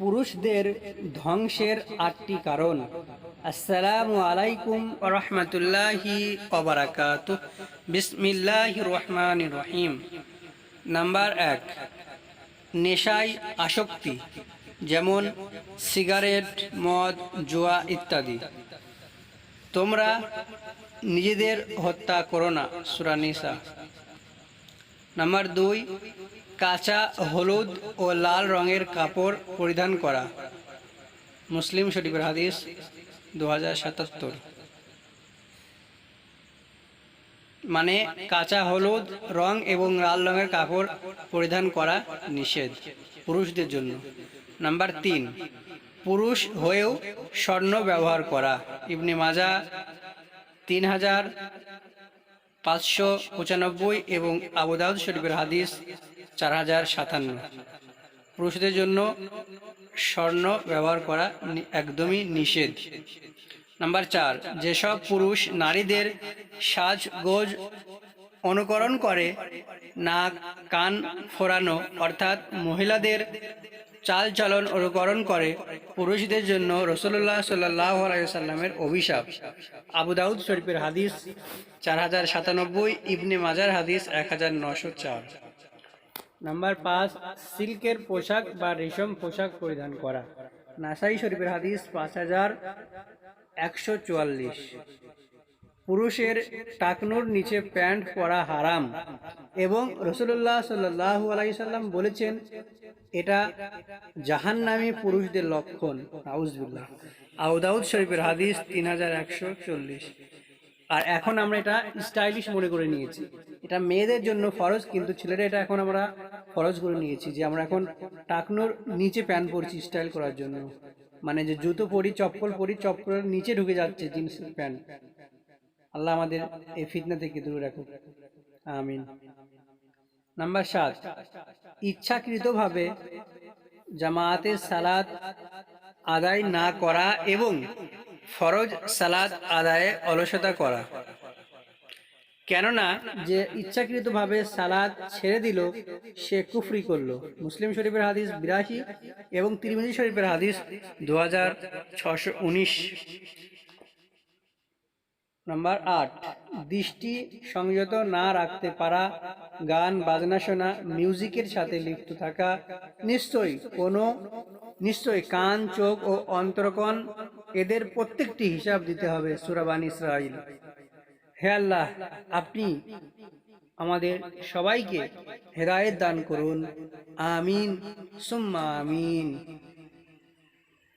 পুরুষদের ধ্বংসের আটটি কারণ। আসসালামু আলাইকুম রহমতুল্লাহি ওবরাকাত বিসমিল্লাহ রহমান রহিম। নাম্বার এক, নেশায় আসক্তি, যেমন সিগারেট, মদ, জুয়া ইত্যাদি। তোমরা নিজেদের হত্যা করো না সুরানিসা নাম্বার দুই কাঁচা, হলুদ ও লাল রঙের কাপড় পরিধান করা। মুসলিম শরীফের হাদিস দু হাজার সাতাত্তর। মানে কাঁচা, হলুদ রং এবং লাল রঙের কাপড় পরিধান করা নিষেধ পুরুষদের জন্য। নাম্বার তিন, পুরুষ হয়েও স্বর্ণ ব্যবহার করা। ইবনে মাজা তিন হাজার পাঁচশো পঁচানব্বই এবং আবুদাউদ শরীফের হাদিস চার হাজার সাতান্ন। পুরুষদের জন্য স্বর্ণ ব্যবহার করা একদমই নিষেধ। নাম্বার চার, যেসব পুরুষ নারীদের সাজগোজ অনুকরণ করে, নাক, কান ফোরানো অর্থাৎ মহিলাদের চালচলন অনুকরণ করে, পুরুষদের জন্য রসুল্লাহ সাল্লাহ অভিশাপ। আবু দাউদ শরীফের হাদিস চার হাজার সাতানব্বই, ইবনে মাজার হাদিস এক হাজার নশো চার। নাম্বার পাঁচ, সিল্কের পোশাক বা রেশম পোশাক পরিধান করা। নাসাই শরীফের হাদিস পাঁচ হাজার একশো চুয়াল্লিশ। পুরুষের টাকনুর নিচে প্যান্ট পরা হারাম এবং রসুল্লাহ সাল্লাহ আলাইসাল্লাম বলেছেন, এটা জাহান্নামী পুরুষদের লক্ষণ। আউজবুল্লাহ আউদাউদ শরীফের হাদিস তিন হাজার একশো চল্লিশ আর এখন আমরা এটা স্টাইলিশ মনে করে নিয়েছি। এটা মেয়েদের জন্য ফরজ, কিন্তু ছেলেরা এটা এখন আমরা ফরজ করে নিয়েছি, যে আমরা এখন টাকনোর নিচে প্যান্ট পরছি স্টাইল করার জন্য। মানে যে জুতো পরি, চপ্পল পরি, চপ্পলের নিচে ঢুকে যাচ্ছে জিন্সের প্যান্ট আল্লাহ আমাদের এই ফিতনা থেকে দূরে রাখুক। আমিন। নাম্বার সাত, ইচ্ছাকৃতভাবে জামায়াতের সালাদ আদায় না করা এবং ফরজ সালাদ আদায়ে অলসতা করা। কেননা যে ইচ্ছাকৃতভাবে সালাদ ছেড়ে দিল, সে কুফরি করল। মুসলিম শরীফের হাদিস বিরাশি এবং তিরমিজি শরীফের হাদিস দু হাজার ছশো উনিশ। নাম্বার আট, দৃষ্টি সংযত না রাখতে পারা, গান, বাজনা শোনা, মিউজিকের সাথে লিপ্ত থাকা নিশ্চয়ই কোনো নিশ্চয়ই কান, চোখ ও অন্তরকন এদের প্রত্যেকটি হিসাব দিতে হবে সুরাবান ইসরাইল হে আল্লাহ আপনি আমাদের সবাইকে হেদায়েত দান করুন। আমিন। সুম্মা আমিন।